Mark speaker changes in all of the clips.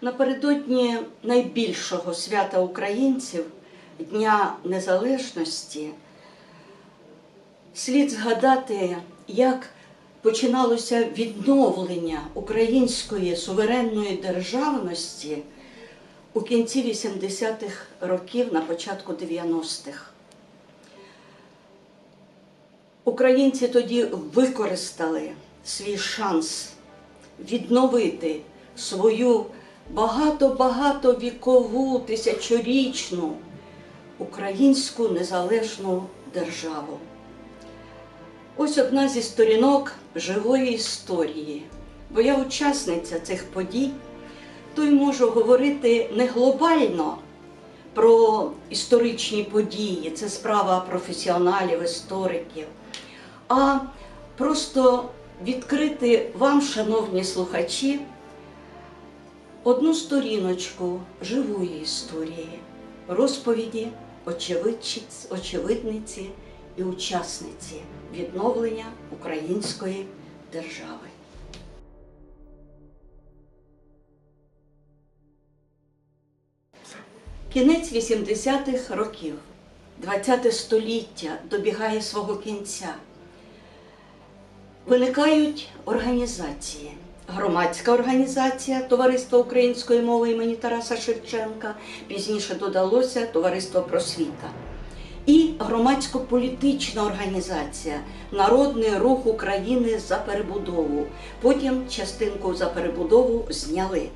Speaker 1: Напередодні найбільшого свята українців Дня Незалежності слід згадати, як починалося відновлення української суверенної державності у кінці 80-х років, на початку 90-х. Українці тоді використали свій шанс відновити свою багато-багато вікову, тисячорічну українську незалежну державу. Ось одна зі сторінок живої історії, бо я учасниця цих подій, то й можу говорити не глобально про історичні події, це справа професіоналів, істориків, а просто відкрити вам, шановні слухачі, одну сторіночку живої історії, розповіді очевидниці і учасниці відновлення української держави. Кінець 80-х років, 20 століття добігає свого кінця. Виникають організації. Громадська організація Товариство української мови імені Тараса Шевченка, пізніше додалося Товариство просвіта. І громадсько-політична організація Народний рух України за перебудову. Потім частинку за перебудову зняли.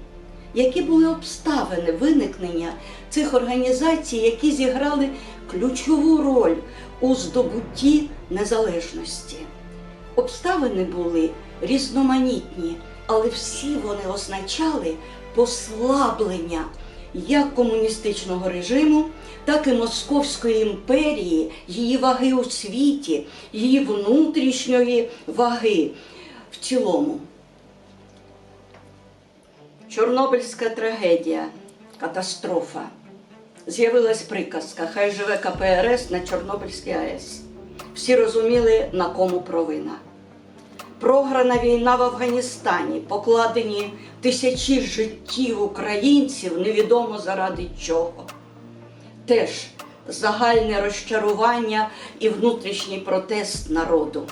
Speaker 1: Які були обставини виникнення цих організацій, які зіграли ключову роль у здобутті незалежності? Обставини були різноманітні, але всі вони означали послаблення як комуністичного режиму, так і Московської імперії, її ваги у світі, її внутрішньої ваги в цілому. Чорнобильська трагедія, катастрофа. З'явилась приказка Хай живе КПРС на Чорнобильській АЕС. Всі розуміли, на кому провина. Програна війна в Афганістані, покладені тисячі життів українців, невідомо заради чого. Теж загальне розчарування і внутрішній протест народу.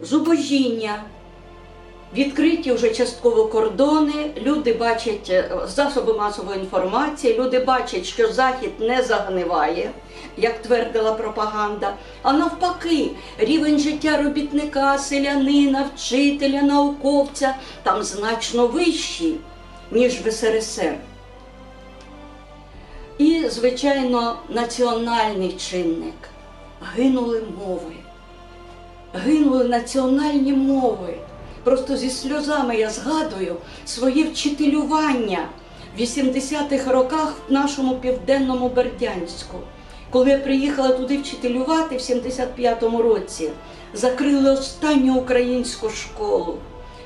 Speaker 1: Зубожіння, Відкриті вже частково кордони, люди бачать е, засоби масової інформації, люди бачать, що Захід не загниває, як твердила пропаганда. А навпаки, рівень життя робітника, селянина, вчителя, науковця там значно вищий, ніж в СРСР. І, звичайно, національний чинник. Гинули мови, гинули національні мови. Просто зі сльозами я згадую своє вчителювання в 80-х роках в нашому південному Бердянську. Коли я приїхала туди вчителювати в 75-му році, закрили останню українську школу.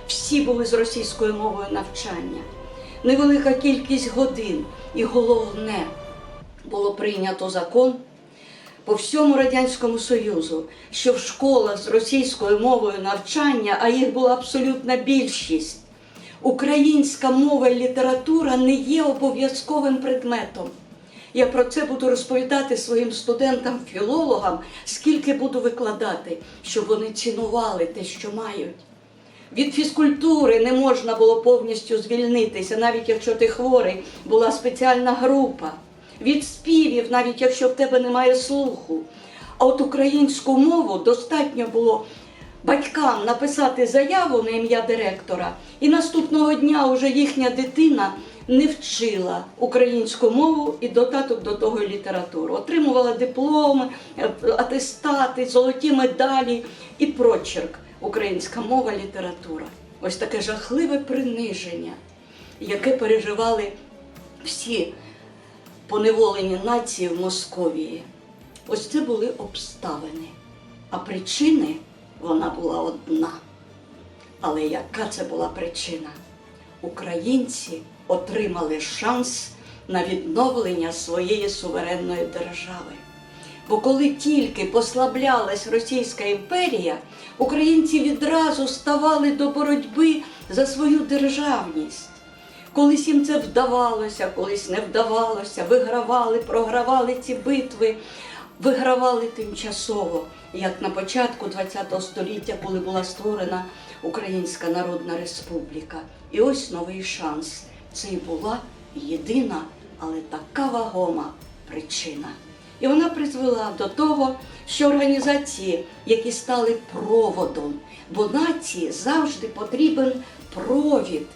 Speaker 1: Всі були з російською мовою навчання. Невелика кількість годин. І головне, було прийнято закон по всьому Радянському Союзу, що в школах з російською мовою навчання, а їх була абсолютна більшість, українська мова і література не є обов'язковим предметом. Я про це буду розповідати своїм студентам-філологам, скільки буду викладати, щоб вони цінували те, що мають. Від фізкультури не можна було повністю звільнитися, навіть якщо ти хворий, була спеціальна група від співів, навіть якщо в тебе немає слуху. А от українську мову достатньо було батькам написати заяву на ім'я директора, і наступного дня вже їхня дитина не вчила українську мову і додаток до того літературу. Отримувала дипломи, атестати, золоті медалі і прочерк. Українська мова, література. Ось таке жахливе приниження, яке переживали всі поневолені нації в Московії. Ось це були обставини. А причини вона була одна. Але яка це була причина? Українці отримали шанс на відновлення своєї суверенної держави. Бо коли тільки послаблялась Російська імперія, українці відразу ставали до боротьби за свою державність. Колись їм це вдавалося, колись не вдавалося, вигравали, програвали ці битви, вигравали тимчасово, як на початку ХХ століття, коли була створена Українська Народна Республіка. І ось новий шанс. Це і була єдина, але така вагома причина. І вона призвела до того, що організації, які стали проводом, бо нації завжди потрібен провід,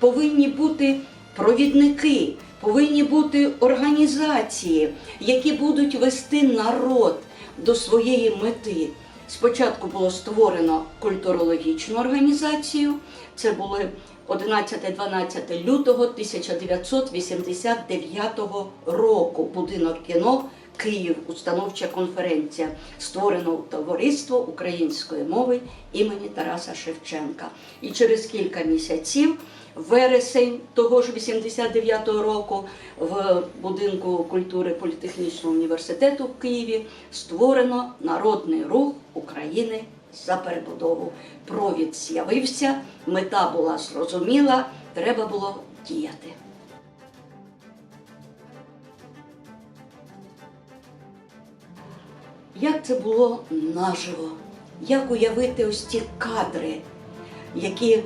Speaker 1: повинні бути провідники, повинні бути організації, які будуть вести народ до своєї мети. Спочатку було створено культурологічну організацію, це були 11-12 лютого 1989 року. Будинок кіно Київ, установча конференція, створено товариство української мови імені Тараса Шевченка. І через кілька місяців, вересень того ж 89-го року, в будинку культури політехнічного університету в Києві створено народний рух України за перебудову. Провід з'явився, мета була зрозуміла, треба було діяти. Як це було наживо? Як уявити ось ці кадри, які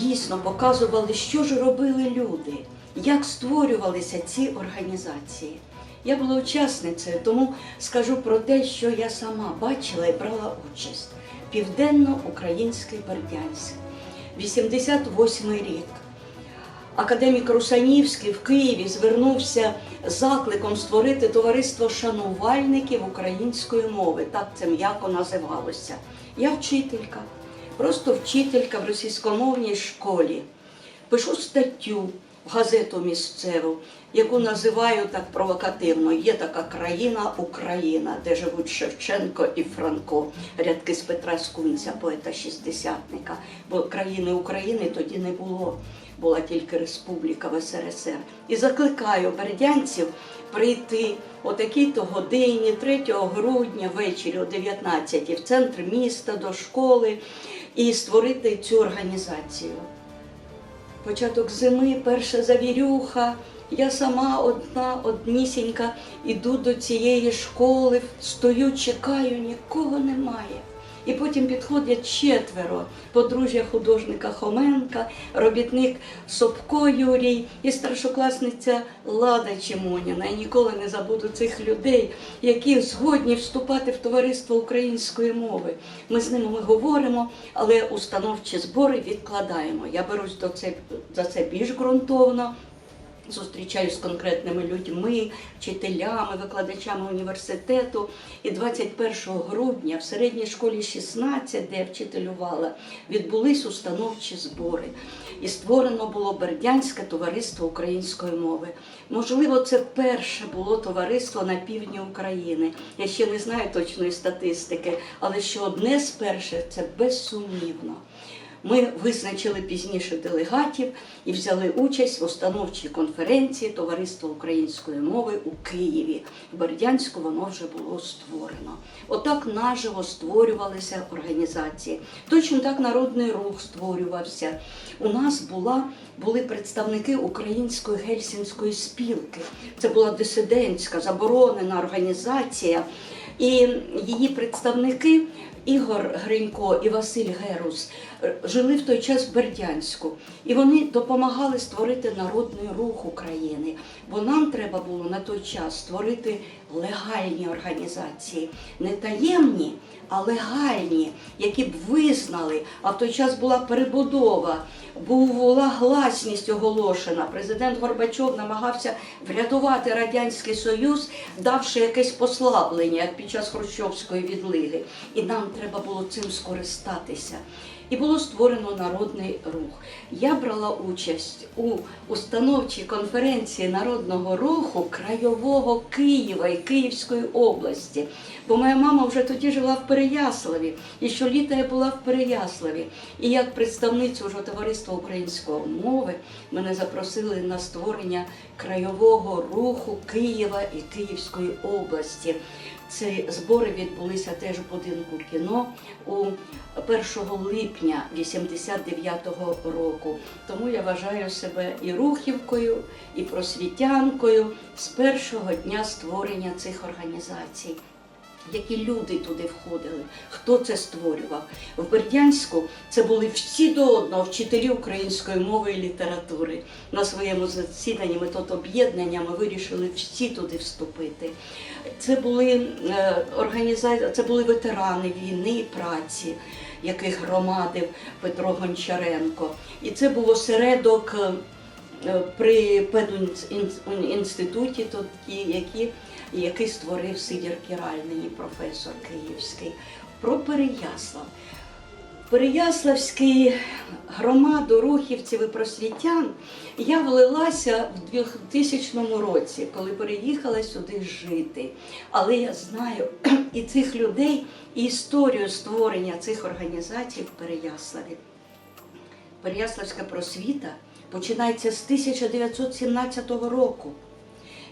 Speaker 1: дійсно показували, що ж робили люди, як створювалися ці організації? Я була учасницею, тому скажу про те, що я сама бачила і брала участь. Південно-український Бердянськ, 88 рік. Академік Русанівський в Києві звернувся з закликом створити товариство шанувальників української мови. Так це м'яко називалося. Я вчителька, просто вчителька в російськомовній школі. Пишу статтю в газету місцеву, яку називаю так провокативно. Є така країна Україна, де живуть Шевченко і Франко, рядки з Петра Скунця, поета шістдесятника. Бо країни України тоді не було була тільки республіка в СРСР. І закликаю бердянців прийти о такій-то годині, 3 грудня ввечері о 19 в центр міста до школи і створити цю організацію. Початок зими, перша завірюха. Я сама одна, однісінька, іду до цієї школи, стою, чекаю, нікого немає. І потім підходять четверо подружжя художника Хоменка, робітник Собко Юрій і старшокласниця Лада Чемоніна. Я ніколи не забуду цих людей, які згодні вступати в товариство української мови. Ми з ними говоримо, але установчі збори відкладаємо. Я берусь до це, за це більш ґрунтовно. Зустрічаюсь з конкретними людьми, вчителями, викладачами університету. І 21 грудня в середній школі 16, де я вчителювала, відбулись установчі збори. І створено було Бердянське товариство української мови. Можливо, це перше було товариство на півдні України. Я ще не знаю точної статистики, але що одне з перших це безсумнівно. Ми визначили пізніше делегатів і взяли участь в установчій конференції Товариства української мови у Києві. В Бердянську воно вже було створено. Отак наживо створювалися організації. Точно так народний рух створювався. У нас була, були представники Української гельсінської спілки. Це була дисидентська заборонена організація. І її представники Ігор Гринько і Василь Герус е, жили в той час в Бердянську, і вони допомагали створити народний рух України. Бо нам треба було на той час створити легальні організації, не таємні, а легальні, які б визнали. А в той час була перебудова, була гласність оголошена. Президент Горбачов намагався врятувати радянський союз, давши якесь послаблення як під час Хрущовської відлиги. І нам треба було цим скористатися. І було створено народний рух. Я брала участь у установчій конференції народного руху Крайового Києва і Київської області. Бо моя мама вже тоді жила в Переяславі, і щоліта я була в Переяславі. І як представницю вже товариства української мови мене запросили на створення крайового руху Києва і Київської області. Ці збори відбулися теж в будинку кіно у 1 липня 89-го року. Тому я вважаю себе і рухівкою, і просвітянкою з першого дня створення цих організацій. Які люди туди входили, хто це створював? В Бердянську це були всі до одного вчителі української мови і літератури. На своєму засіданні тут об'єднання ми вирішили всі туди вступити. Це були е, організації, це були ветерани війни і праці, яких громадив Петро Гончаренко. І це був осередок е, при педінституті, які, який створив Сидір Кіральний, професор київський, про Переяслав. Переяславський громаду рухівців і просвітян я влилася в 2000 році, коли переїхала сюди жити. Але я знаю і цих людей, і історію створення цих організацій в Переяславі. Переяславська просвіта починається з 1917 року.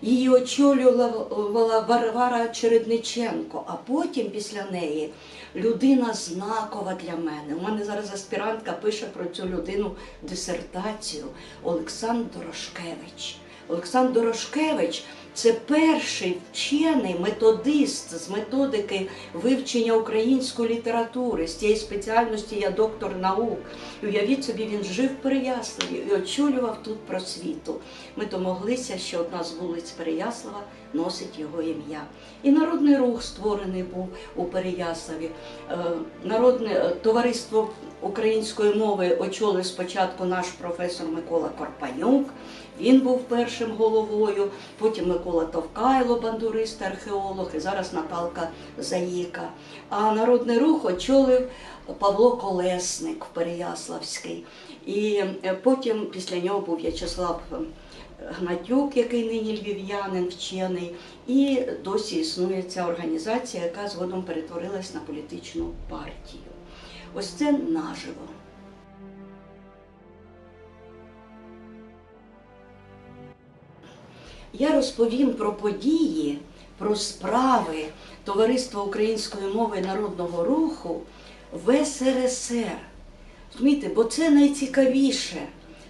Speaker 1: Її очолювала Варвара Чередниченко, а потім після неї людина знакова для мене. У мене зараз аспірантка пише про цю людину дисертацію Олександр Дорошкевич. Олександр Дорошкевич це перший вчений методист з методики вивчення української літератури. З цієї спеціальності я доктор наук. І уявіть собі, він жив в Переяславі і очолював тут просвіту. Ми домоглися, що одна з вулиць Переяслава носить його ім'я. І народний рух створений був у Переяславі. Е, Народне е, товариство української мови очолив спочатку наш професор Микола Корпанюк. Він був першим головою, потім Микола Товкайло, бандурист, археолог, і зараз Наталка Заїка. А народний рух очолив Павло Колесник Переяславський. І е, потім після нього був В'ячеслав Гнатюк, який нині львів'янин, вчений, і досі існує ця організація, яка згодом перетворилась на політичну партію. Ось це наживо. Я розповім про події, про справи Товариства української мови і народного руху в СРСР. Розумієте, бо це найцікавіше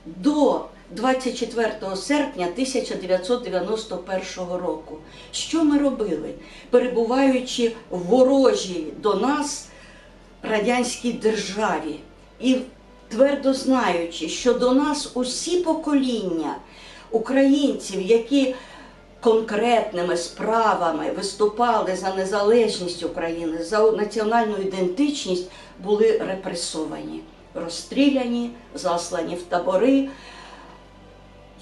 Speaker 1: до 24 серпня 1991 року. Що ми робили, перебуваючи в ворожій до нас радянській державі і твердо знаючи, що до нас усі покоління українців, які конкретними справами виступали за незалежність України, за національну ідентичність, були репресовані, розстріляні, заслані в табори,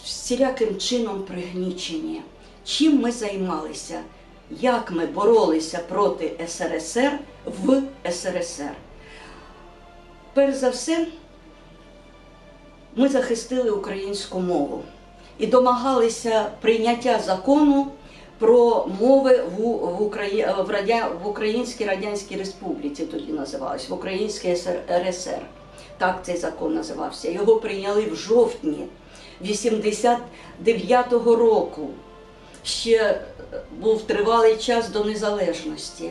Speaker 1: всіляким чином пригнічені. Чим ми займалися? Як ми боролися проти СРСР в СРСР? Перш за все, ми захистили українську мову і домагалися прийняття закону про мови в, в, Радя... в Українській Радянській Республіці, тоді називалось, в Українській РСР. Так цей закон називався. Його прийняли в жовтні 89-го року. Ще був тривалий час до незалежності.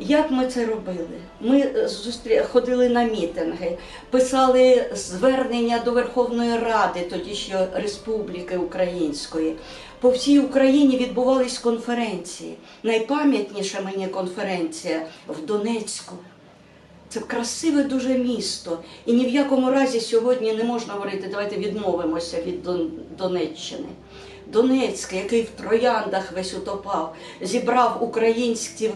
Speaker 1: Як ми це робили? Ми зустрі... ходили на мітинги, писали звернення до Верховної Ради, тоді ще Республіки Української. По всій Україні відбувались конференції. Найпам'ятніша мені конференція в Донецьку. Це красиве дуже місто. І ні в якому разі сьогодні не можна говорити, давайте відмовимося від Донеччини. Донецьк, який в трояндах весь утопав, зібрав українців.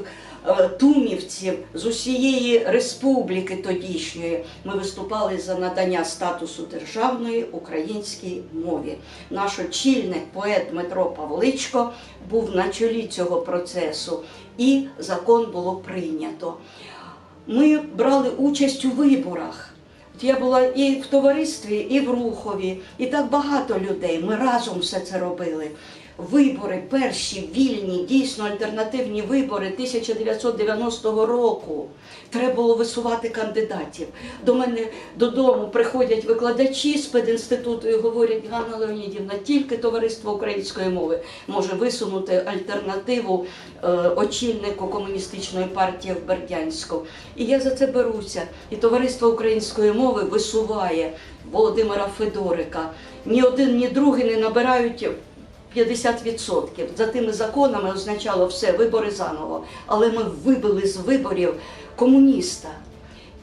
Speaker 1: Тумівців з усієї республіки тодішньої ми виступали за надання статусу державної українській мові. Наш очільник, поет Дмитро Павличко, був на чолі цього процесу, і закон було прийнято. Ми брали участь у виборах. Я була і в товаристві, і в Рухові, і так багато людей. Ми разом все це робили. Вибори, перші вільні, дійсно альтернативні вибори 1990 року. Треба було висувати кандидатів. До мене додому приходять викладачі з пединституту і говорять, Ганна Леонідівна, тільки товариство української мови може висунути альтернативу е, очільнику комуністичної партії в Бердянську. І я за це беруся. І товариство української мови висуває Володимира Федорика. Ні один, ні другий не набирають 50%. За тими законами означало все, вибори заново. Але ми вибили з виборів комуніста.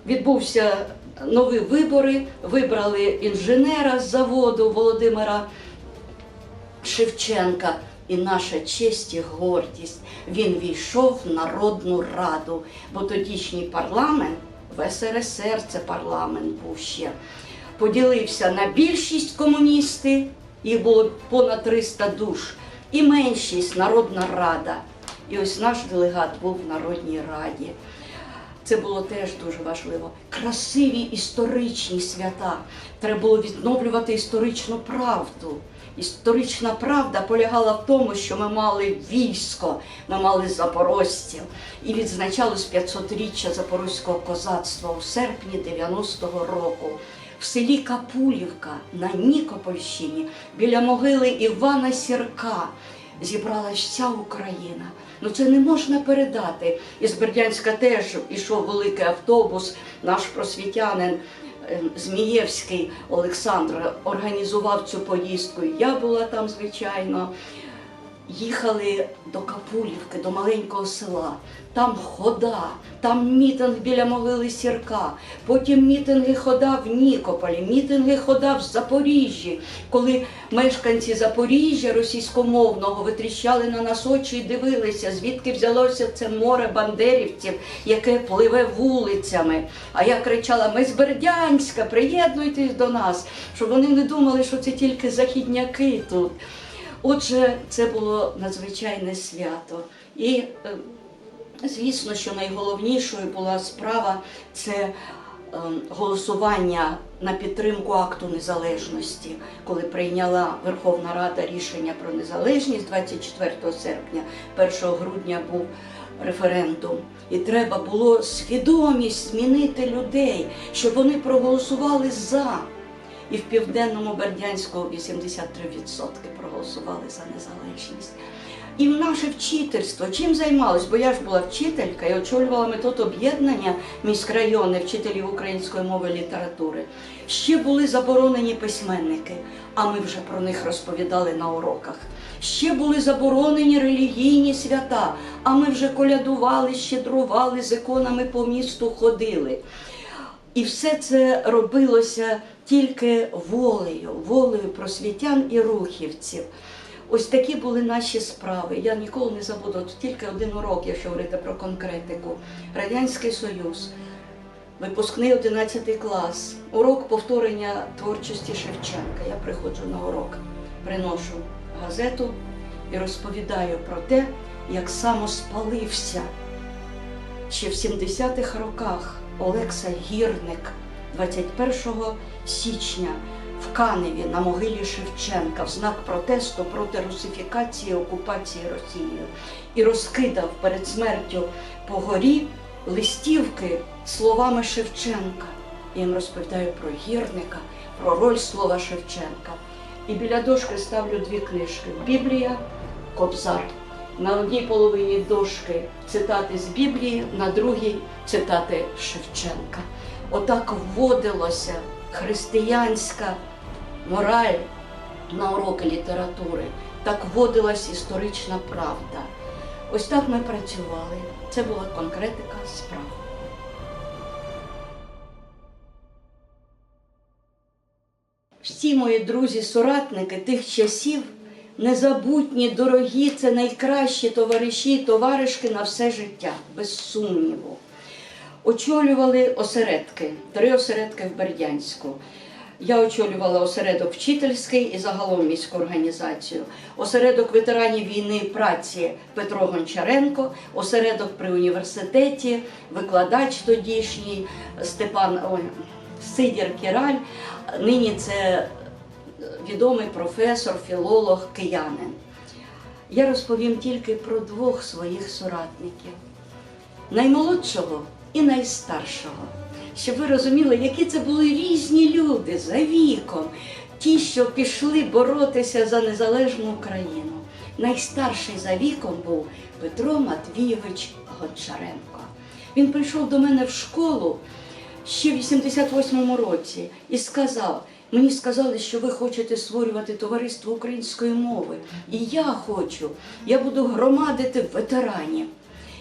Speaker 1: Відбувся нові вибори, вибрали інженера з заводу Володимира Шевченка. І наша честь і гордість. Він війшов в Народну Раду, бо тодішній парламент в СРСР це парламент був ще. Поділився на більшість комуністи, їх було понад 300 душ, і меншість Народна Рада. І ось наш делегат був в Народній Раді. Це було теж дуже важливо. Красиві історичні свята. Треба було відновлювати історичну правду. Історична правда полягала в тому, що ми мали військо, ми мали запорожців. І відзначалось 500-річчя запорозького козацтва у серпні 90-го року. В селі Капулівка на Нікопольщині біля могили Івана Сірка зібралась вся Україна. Ну це не можна передати. Із Бердянська теж ішов великий автобус, наш просвітянин. е, Змієвський Олександр організував цю поїздку. Я була там, звичайно. Їхали до Капулівки, до маленького села. Там хода, там мітинг біля могили Сірка, потім мітинги хода в Нікополі, мітинги хода в Запоріжжі, коли мешканці Запоріжжя російськомовного витріщали на нас очі і дивилися, звідки взялося це море бандерівців, яке пливе вулицями. А я кричала: Ми з Бердянська, приєднуйтесь до нас, щоб вони не думали, що це тільки західняки тут. Отже, це було надзвичайне свято. І, е, звісно, що найголовнішою була справа це е, голосування на підтримку акту незалежності, коли прийняла Верховна Рада рішення про незалежність 24 серпня, 1 грудня був референдум. І треба було свідомість змінити людей, щоб вони проголосували за. І в південному Бердянську 83% проголосували за незалежність. І в наше вчительство чим займалось? Бо я ж була вчителька і очолювала метод об'єднання міськрайони вчителів української мови і літератури. Ще були заборонені письменники, а ми вже про них розповідали на уроках. Ще були заборонені релігійні свята, а ми вже колядували, щедрували, з іконами по місту ходили. І все це робилося тільки волею, волею просвітян і рухівців. Ось такі були наші справи. Я ніколи не забуду от тільки один урок, якщо говорити про конкретику. Радянський Союз, випускний 11 клас, урок повторення творчості Шевченка. Я приходжу на урок, приношу газету і розповідаю про те, як самоспалився ще в 70-х роках Олекса Гірник 21 січня в Каневі на могилі Шевченка в знак протесту проти русифікації і окупації Росією і розкидав перед смертю по горі листівки словами Шевченка. Я їм розповідаю про гірника, про роль слова Шевченка. І біля дошки ставлю дві книжки: Біблія, Кобзар. На одній половині дошки цитати з Біблії, на другій цитати Шевченка. Отак вводилося християнська мораль на уроки літератури, так вводилась історична правда. Ось так ми працювали. Це була конкретика справ. Всі мої друзі-соратники тих часів незабутні, дорогі, це найкращі товариші, товаришки на все життя, без сумніву. Очолювали осередки, три осередки в Бердянську. Я очолювала осередок вчительський і загалом міську організацію, осередок ветеранів війни праці Петро Гончаренко, осередок при університеті, викладач тодішній Степан Сидір Кіраль. Нині це відомий професор, філолог, киянин. я розповім тільки про двох своїх соратників наймолодшого і найстаршого. Щоб ви розуміли, які це були різні люди за віком, ті, що пішли боротися за незалежну Україну. Найстарший за віком був Петро Матвійович Гончаренко. Він прийшов до мене в школу ще в 88-му році і сказав: мені сказали, що ви хочете створювати товариство української мови. І я хочу, я буду громадити ветеранів.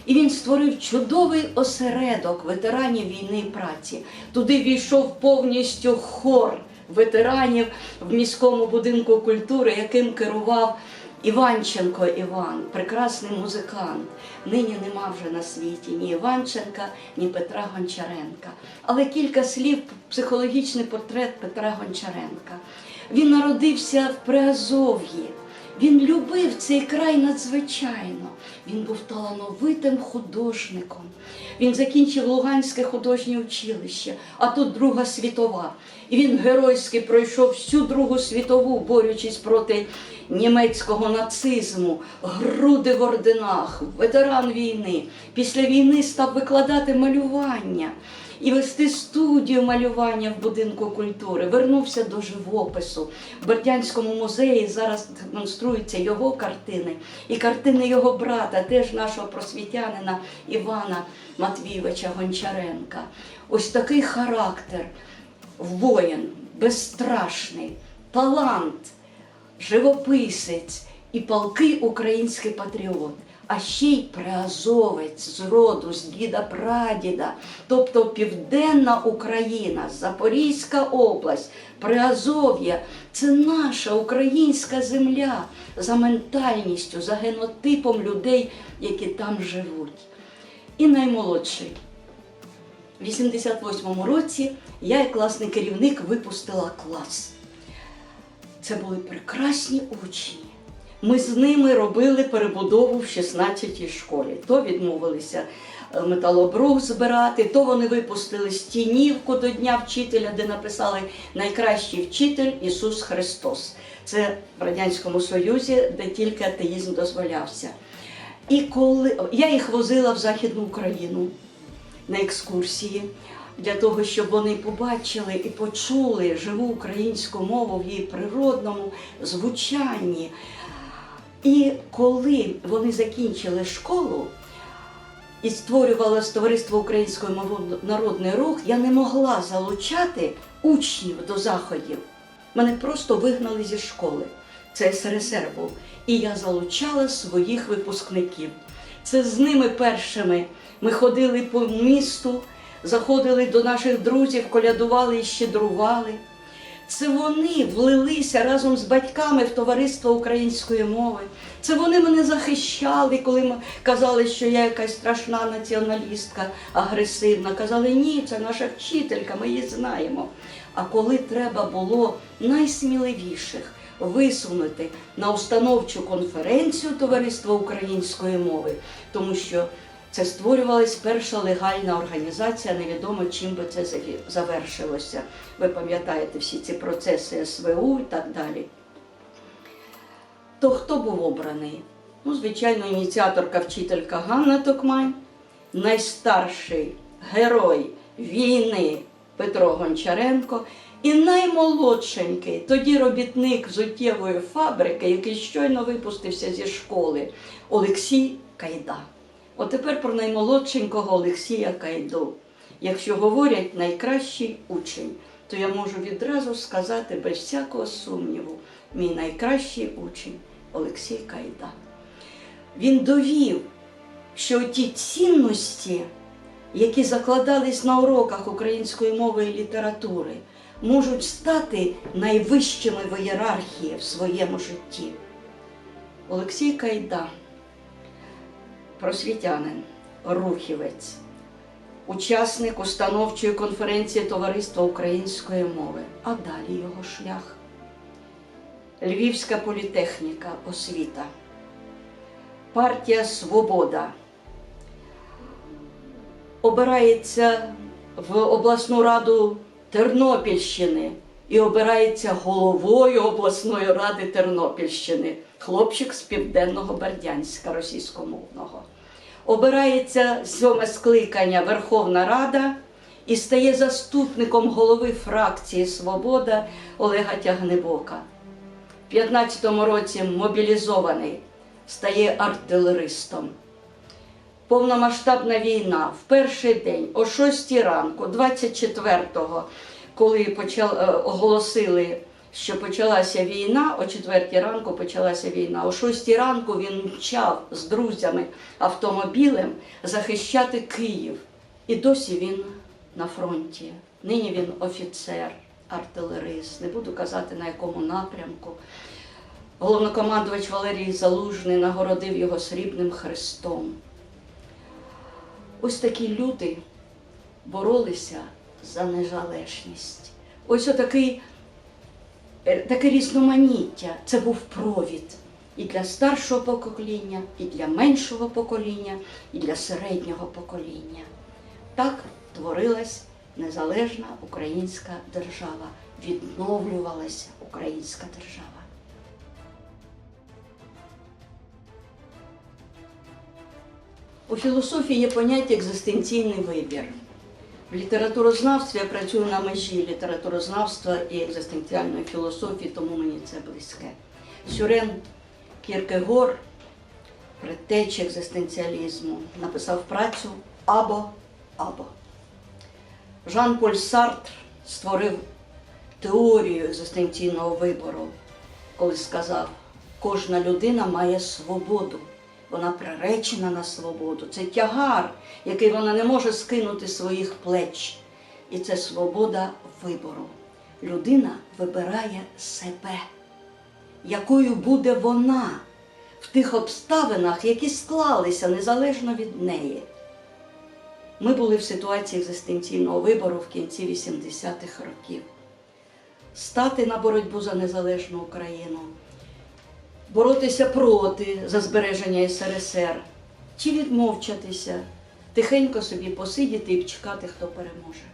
Speaker 1: І він створив чудовий осередок ветеранів війни і праці. Туди війшов повністю хор ветеранів в міському будинку культури, яким керував Іванченко Іван, прекрасний музикант. Нині нема вже на світі ні Іванченка, ні Петра Гончаренка. Але кілька слів психологічний портрет Петра Гончаренка. Він народився в Приазов'ї. Він любив цей край надзвичайно. Він був талановитим художником. Він закінчив Луганське художнє училище, а тут Друга світова. І він геройськи пройшов всю Другу світову, борючись проти німецького нацизму, груди в орденах, ветеран війни. Після війни став викладати малювання і вести студію малювання в будинку культури. Вернувся до живопису. В Бердянському музеї зараз демонструються його картини і картини його брата, теж нашого просвітянина Івана Матвійовича Гончаренка. Ось такий характер, воїн, безстрашний, талант, живописець і палкий український патріот а ще й приазовець з роду, з діда прадіда, тобто Південна Україна, Запорізька область, Приазов'я це наша українська земля за ментальністю, за генотипом людей, які там живуть. І наймолодший. В 88-му році я, як класний керівник, випустила клас. Це були прекрасні учні. Ми з ними робили перебудову в 16-й школі. То відмовилися е, металобрух збирати, то вони випустили стінівку до Дня вчителя, де написали найкращий вчитель Ісус Христос. Це в Радянському Союзі, де тільки атеїзм дозволявся. І коли я їх возила в Західну Україну на екскурсії. Для того, щоб вони побачили і почули живу українську мову в її природному звучанні. І коли вони закінчили школу і створювалося товариство Української народний рух, я не могла залучати учнів до заходів. Мене просто вигнали зі школи. Це СРСР був. І я залучала своїх випускників. Це з ними першими ми ходили по місту, заходили до наших друзів, колядували і щедрували. Це вони влилися разом з батьками в товариство української мови. Це вони мене захищали, коли ми казали, що я якась страшна націоналістка, агресивна. Казали, ні, це наша вчителька, ми її знаємо. А коли треба було найсміливіших висунути на установчу конференцію Товариства української мови, тому що це створювалась перша легальна організація, невідомо чим би це завершилося. Ви пам'ятаєте всі ці процеси СВУ і так далі. То хто був обраний? Ну, звичайно, ініціаторка вчителька Ганна Токмай, найстарший герой війни Петро Гончаренко і наймолодшенький, тоді робітник взуттєвої фабрики, який щойно випустився зі школи, Олексій Кайда. От тепер про наймолодшенького Олексія Кайду. Якщо говорять найкращий учень, то я можу відразу сказати без всякого сумніву, мій найкращий учень Олексій Кайда. Він довів, що ті цінності, які закладались на уроках української мови і літератури, можуть стати найвищими в ієрархії в своєму житті. Олексій Кайда просвітянин, рухівець, учасник установчої конференції Товариства української мови, а далі його шлях. Львівська політехніка, освіта, партія Свобода обирається в обласну раду Тернопільщини і обирається головою обласної ради Тернопільщини, хлопчик з південного Бердянська російськомовного. Обирається сьоме скликання Верховна Рада і стає заступником голови фракції Свобода Олега Тягнебока. В 15-му році мобілізований, стає артилеристом. Повномасштабна війна в перший день о 6 ранку, 24-го, коли почал, е, оголосили, що почалася війна, о 4 ранку почалася війна. О 6 ранку він мчав з друзями автомобілем захищати Київ. І досі він на фронті. Нині він офіцер, артилерист. Не буду казати на якому напрямку. Головнокомандувач Валерій Залужний нагородив його срібним хрестом. Ось такі люди боролися за незалежність. Ось отакий таке різноманіття. Це був провід і для старшого покоління, і для меншого покоління, і для середнього покоління. Так творилась незалежна українська держава, відновлювалася українська держава. У філософії є поняття екзистенційний вибір. В літературознавстві я працюю на межі літературознавства і екзистенціальної філософії, тому мені це близьке. Сюрен Кіркегор, предтечі екзистенціалізму, написав працю або або. Жан-Поль Сартр створив теорію екзистенційного вибору, коли сказав, кожна людина має свободу. Вона приречена на свободу. Це тягар, який вона не може скинути своїх плеч. І це свобода вибору. Людина вибирає себе, якою буде вона в тих обставинах, які склалися незалежно від неї. Ми були в ситуації екзистенційного вибору в кінці 80-х років. Стати на боротьбу за незалежну Україну боротися проти за збереження СРСР, чи відмовчатися, тихенько собі посидіти і чекати, хто переможе.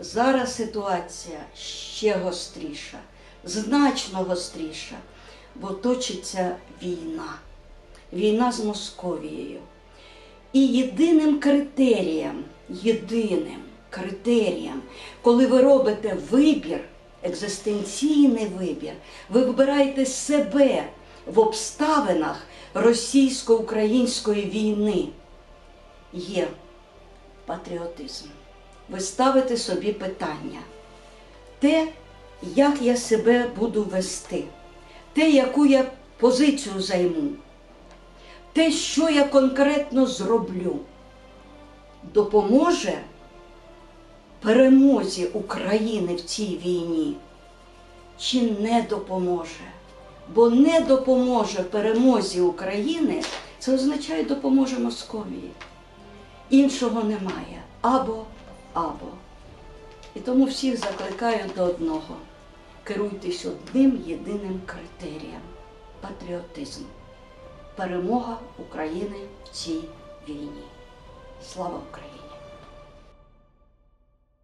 Speaker 1: Зараз ситуація ще гостріша, значно гостріша, бо точиться війна, війна з Московією. І єдиним критерієм, єдиним критерієм, коли ви робите вибір, екзистенційний вибір, ви вибираєте себе в обставинах російсько-української війни, є патріотизм. Ви ставите собі питання, те, як я себе буду вести, те, яку я позицію займу, те, що я конкретно зроблю, допоможе перемозі України в цій війні чи не допоможе? Бо не допоможе перемозі України, це означає допоможе Московії. Іншого немає. Або, або. І тому всіх закликаю до одного. Керуйтесь одним єдиним критерієм патріотизм. Перемога України в цій війні. Слава Україні!